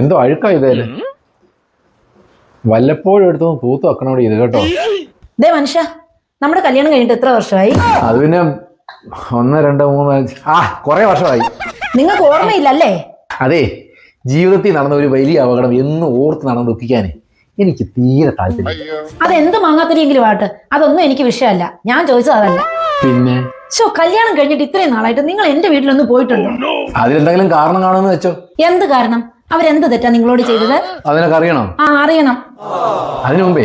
എന്തോ അഴുക്കാ ഇതേൽ വല്ലപ്പോഴും എടുത്തു തൂത്ത് വെക്കണോടി ഇത് കേട്ടോ. ദേ മനുഷ്യ നമ്മുടെ കല്യാണം കഴിഞ്ഞിട്ട് എത്ര വർഷമായി? അത് പിന്നെ ഒന്ന് രണ്ട് മൂന്ന് അഞ്ച് ആ കുറെ വർഷമായി. നിങ്ങൾക്ക് ഓർമ്മയില്ലല്ലേ? അതെ ജീവിതത്തിൽ നടന്ന ഒരു വലിയ അപകടം എന്ന് ഓർത്ത് നടന്ന് ദുഃഖിക്കാനേ എനിക്ക് തീരെ താല്പര്യം അതെന്ത് മാങ്ങാത്തില്ലെങ്കിലും ആട്ട് അതൊന്നും എനിക്ക് വിഷയമല്ല. ഞാൻ ചോദിച്ചത് അതല്ല. പിന്നെ? ശോ കല്യാണം കഴിഞ്ഞിട്ട് ഇത്രയും നാളായിട്ട് നിങ്ങൾ എന്റെ വീട്ടിലൊന്നും പോയിട്ടുണ്ടോ അതിലെന്തെങ്കിലും കാരണം കാണുമെന്ന് വെച്ചോ. എന്ത് കാരണം? അവരെന്ത് തെറ്റാ നിങ്ങളോട് ചെയ്തത്? അതിനൊക്കെ അറിയണം ആ അറിയണം. അതിനു മുമ്പേ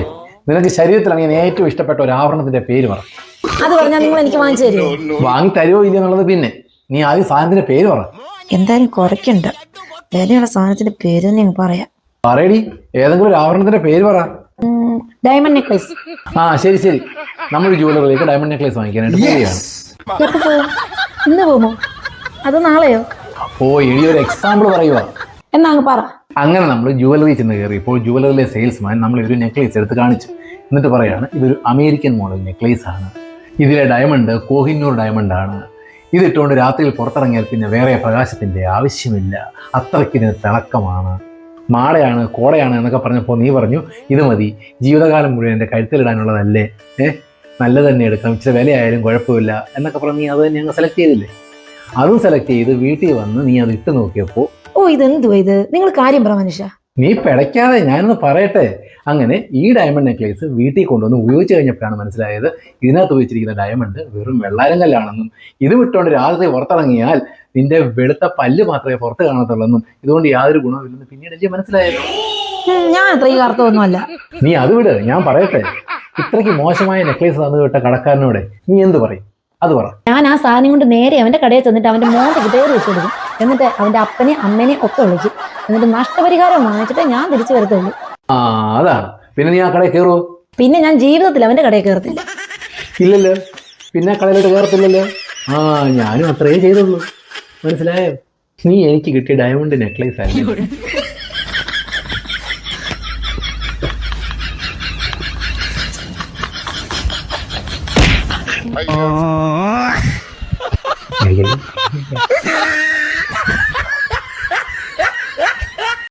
നിനക്ക് ശരീരത്തിൽ അങ്ങനെ ഏറ്റവും ഇഷ്ടപ്പെട്ട ഒരു ആവരണത്തിന്റെ പേര് പറ. അത് പറഞ്ഞാൽ നിങ്ങൾ എനിക്ക് വാങ്ങിച്ചു തരുമോ? വാങ്ങി തരുമോ ഇല്ല എന്നുള്ളത് പിന്നെ. നീ ആദ്യം സാധനത്തിന്റെ പേര് പറ. എന്തായാലും കുറയ്ക്കണ്ട. വിലയുള്ള സാധനത്തിന്റെ പേര് തന്നെ അങ്ങ് പറയാം. പറയടി. ഏതെങ്കിലും ഒരു ആവരണത്തിന്റെ പേര് പറ. ഡയമണ്ട് നെക്ലേസ് ആ ശരി ശരി. നമ്മൾ ജുവലറിലേക്ക് ഡയമണ്ട് നെക്ലേസ് വാങ്ങിക്കാനായിട്ട് പോവുകയാണ്. എപ്പോ ഇന്ന് പോകുമോ അത് നാളെയോ? ഓ ഇനി ഒരു എക്സാമ്പിൾ പറയുക എന്നാ പറ. അങ്ങനെ നമ്മൾ ജുവലറി ചെന്ന് കയറി. ഇപ്പോൾ ജുവലറിയിലെ സെയിൽസ്മാൻ നമ്മൾ ഒരു നെക്ലേസ് എടുത്ത് കാണിച്ചു. എന്നിട്ട് പറയാണ് ഇതൊരു അമേരിക്കൻ മോഡൽ നെക്ലേസ് ആണ്. ഇതിലെ ഡയമണ്ട് കോഹിന്നൂർ ഡയമണ്ട് ആണ്. ഇതിട്ടുകൊണ്ട് രാത്രിയിൽ പുറത്തിറങ്ങിയാൽ പിന്നെ വേറെ പ്രകാശത്തിന്റെ ആവശ്യമില്ല. അത്രയ്ക്ക് ഇതിന് തിളക്കമാണ്. മാടയാണ് കോടയാണ് എന്നൊക്കെ പറഞ്ഞപ്പോൾ നീ പറഞ്ഞു ഇത് മതി. ജീവിതകാലം മുഴുവൻ എന്റെ കഴുത്തിലിടാനുള്ളതല്ലേ? ഏ? നല്ല തന്നെ എടുക്കാം ഇച്ചിരി വിലയായാലും കുഴപ്പമില്ല. എന്നൊക്കെ പറഞ്ഞ് നീ അത് തന്നെ അങ്ങ് സെലക്ട് ചെയ്തില്ലേ? അതും സെലക്ട് ചെയ്ത് വീട്ടിൽ വന്ന് നീ അത് ഇട്ട് നോക്കിയപ്പോൾ ഓ ഇതെന്തുവാ ഇത്? നിങ്ങൾ കാര്യം പറ മനുഷ്യ. നീ പിടയ്ക്കാതെ ഞാനൊന്ന് പറയട്ടെ. അങ്ങനെ ഈ ഡയമണ്ട് നെക്ലേസ് വീട്ടിൽ കൊണ്ടുവന്ന് ഉപയോഗിച്ച് കഴിഞ്ഞപ്പോഴാണ് മനസ്സിലായത് ഇതിനകത്ത് ഉപയോഗിച്ചിരിക്കുന്ന ഡയമണ്ട് വെറും വെള്ളാരം കല്ലാണെന്നും ഇത് വിട്ടുകൊണ്ട് രാത്രി പുറത്തിറങ്ങിയാൽ നിന്റെ വെളുത്ത പല്ല് മാത്രമേ പുറത്ത് കാണത്തുള്ളെന്നും ഇതുകൊണ്ട് യാതൊരു ഗുണമില്ലെന്ന് പിന്നീട് എനിക്ക് മനസ്സിലായത്. ഞാൻ അത്രയും അർത്ഥമൊന്നുമല്ല നീ അത് വിട് ഞാൻ പറയട്ടെ. ഇത്രയ്ക്ക് മോശമായ നെക്ലേസ് തന്നു വിട്ട കടക്കാരനോട് നീ എന്ത് പറയും? അത് പറ. ഞാൻ ആ സാധനം കൊണ്ട് നേരെ അവന്റെ കടയിൽ ചെന്നിട്ട് അവന്റെ മോനെ കയറി വെച്ചു കൊടുക്കും എന്നിട്ട് അവന്റെ അപ്പനെ അമ്മേനെ ഒക്കെ വിളിക്കും എന്നിട്ട് നഷ്ടപരിഹാരം വാങ്ങിച്ചിട്ട് ഞാൻ തിരിച്ചു വരത്തുള്ളൂ. ആ അതാണ്. പിന്നെ നീ ആ കടയിൽ കയറുമോ പിന്നെ ഞാൻ ജീവിതത്തിൽ അവന്റെ കടയിൽ കയറത്തില്ല. ഇല്ലല്ലോ. പിന്നെ ആ കടയിലോട്ട് കയറത്തില്ലല്ലോ. ആ ഞാനും അത്രയും ചെയ്തുള്ളൂ. മനസ്സിലായോ? നീ എനിക്ക് കിട്ടിയ ഡയമണ്ട് നെക്ലേസ് ആയിരുന്നു എനിക്കല്ലേ?